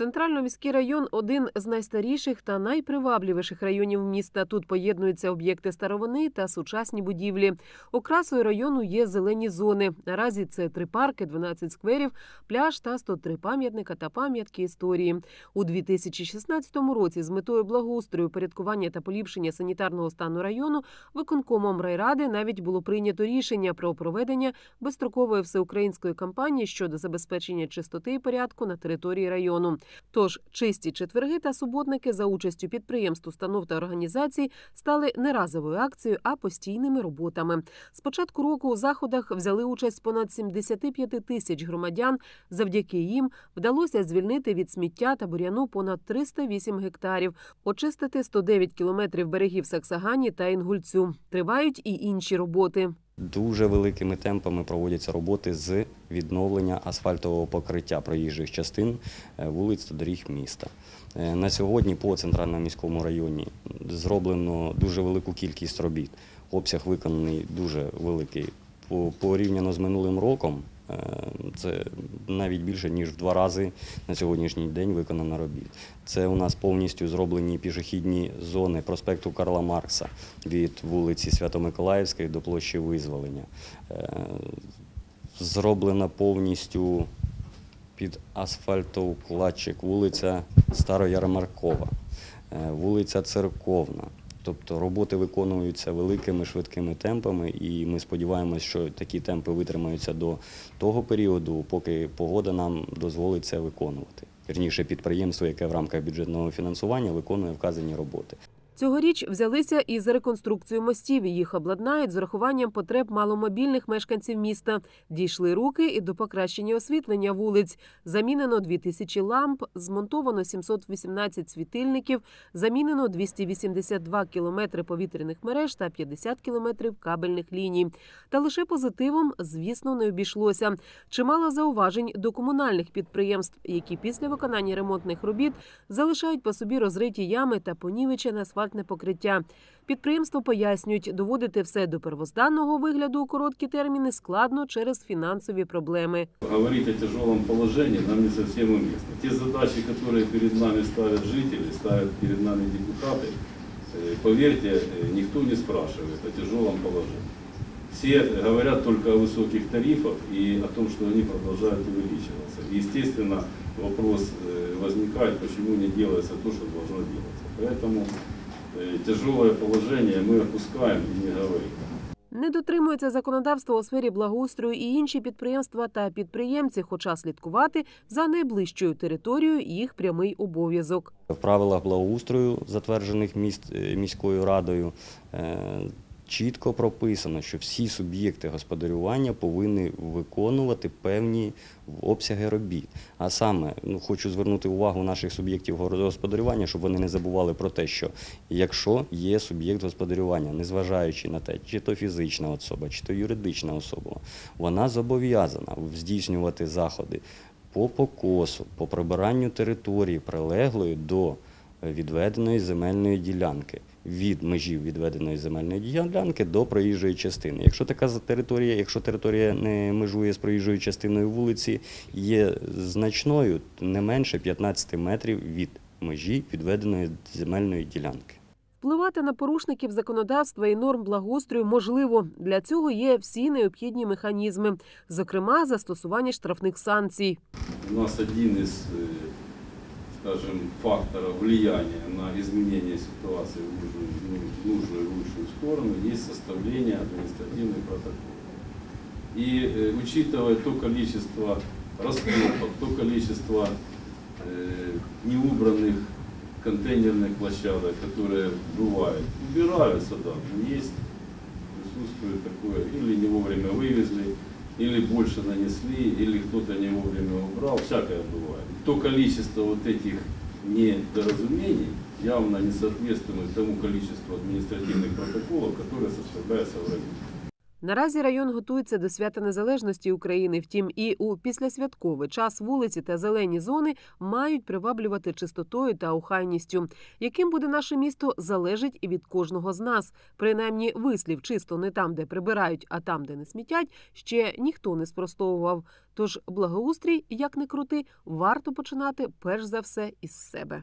Центрально-міський район один з найстаріших та найпривабливіших районів міста. Тут поєднуються об'єкти старовини та сучасні будівлі. Окрасою району є зелені зони. Наразі це три парки, 12 скверів, пляж та 103 пам'ятника та пам'ятки історії. У 2016 році з метою благоустрою, порядкування та поліпшення санітарного стану району виконкомом райради навіть було прийнято рішення про проведення безстрокової всеукраїнської кампанії щодо забезпечення чистоти і порядку на території району. Тож чисті четверги та суботники за участю підприємств, установ та організацій стали не разовою акцією, а постійними роботами. З початку року у заходах взяли участь понад 75 тисяч громадян. Завдяки їм вдалося звільнити від сміття та бур'яну понад 308 гектарів, очистити 109 кілометрів берегів Саксагані та Інгульцю. Тривають і інші роботи. Дуже великими темпами проводяться роботи з відновлення асфальтового покриття проїжджих частин е, вулиць та доріг міста. Е, На сьогодні по центральному міському районі зроблено дуже велику кількість робіт. Обсяг виконаний дуже великий. Порівняно з минулим роком це навіть більше ніж в два рази на сьогоднішній день виконано робіт. Це у нас повністю зроблені пішохідні зони проспекту Карла Маркса від вулиці Свято-Миколаївської до площі Визволення. Е, Зроблена повністю під асфальтовкладчик вулиця Староярмаркова, е, вулиця Церковна. Тобто роботи виконуються великими швидкими темпами, і ми сподіваємося, що такі темпи витримаються до того періоду, поки погода нам дозволить це виконувати. Вірніше, підприємство, яке в рамках бюджетного фінансування виконує вказані роботи. Цьогоріч взялися і за реконструкцію мостів. Їх обладнають з урахуванням потреб маломобільних мешканців міста. Дійшли руки і до покращення освітлення вулиць. Замінено 2000 ламп, змонтовано 718 світильників, замінено 282 кілометри повітряних мереж та 50 кілометрів кабельних ліній. Та лише позитивом, звісно, не обійшлося. Чимало зауважень до комунальних підприємств, які після виконання ремонтних робіт залишають по собі розриті ями та понівечене асфальтне покриття. Підприємство пояснюють, доводити все до первозданного вигляду у короткі терміни складно через фінансові проблеми. Говорить о тяжелом положении нам не совсем уместно. Те задачи, которые перед нами ставят жители, ставят перед нами депутаты, э, поверьте, э, никто не спрашивает о тяжелом положении. Все говорят только о высоких тарифах и о том, что они продолжают увеличиваться. И, естественно, вопрос э, возникает, почему не делается то, что должно делаться. Поэтому э, тяжелое положение мы опускаем и не говорим. Не дотримується законодавства у сфері благоустрою і інші підприємства та підприємці, хоча слідкувати за найближчою територією їх прямий обов'язок. В правилах благоустрою, затверджених міст, е, міською радою, е, чітко прописано, що всі суб'єкти господарювання повинні виконувати певні обсяги робіт. А саме, ну, хочу звернути увагу наших суб'єктів господарювання, щоб вони не забували про те, що якщо є суб'єкт господарювання, незважаючи на те, чи то фізична особа, чи то юридична особа, вона зобов'язана здійснювати заходи по покосу, по прибиранню території, прилеглої до відведеної земельної ділянки, від межів відведеної земельної ділянки до проїжджої частини. Якщо така за- територія, якщо територія не межує з проїжджою частиною вулиці, є значною не менше 15 метрів від межі відведеної земельної ділянки. Впливати на порушників законодавства і норм благоустрою можливо. Для цього є всі необхідні механізми, зокрема застосування штрафних санкцій. У нас один из, э, скажем, факторов влияния на изменение ситуации в нужную, ну, нужную лучшую сторону есть составление административных протоколов. И э, учитывая то количество раскопок, то количество э, неубранных контейнерных площадок, которые бывают, убираются, да, есть, присутствует такое, или не вовремя или больше нанесли, или кто-то не вовремя убрал, всякое бывает. То количество вот этих недоразумений явно не соответствует тому количеству административных протоколов, которые составляются в районе. Наразі район готується до свята незалежності України. Втім, і у післясвятковий час вулиці та зелені зони мають приваблювати чистотою та охайністю. Яким буде наше місто, залежить і від кожного з нас. Принаймні, вислів чисто не там, де прибирають, а там, де не смітять, ще ніхто не спростовував. Тож благоустрій, як не крути, варто починати перш за все із себе.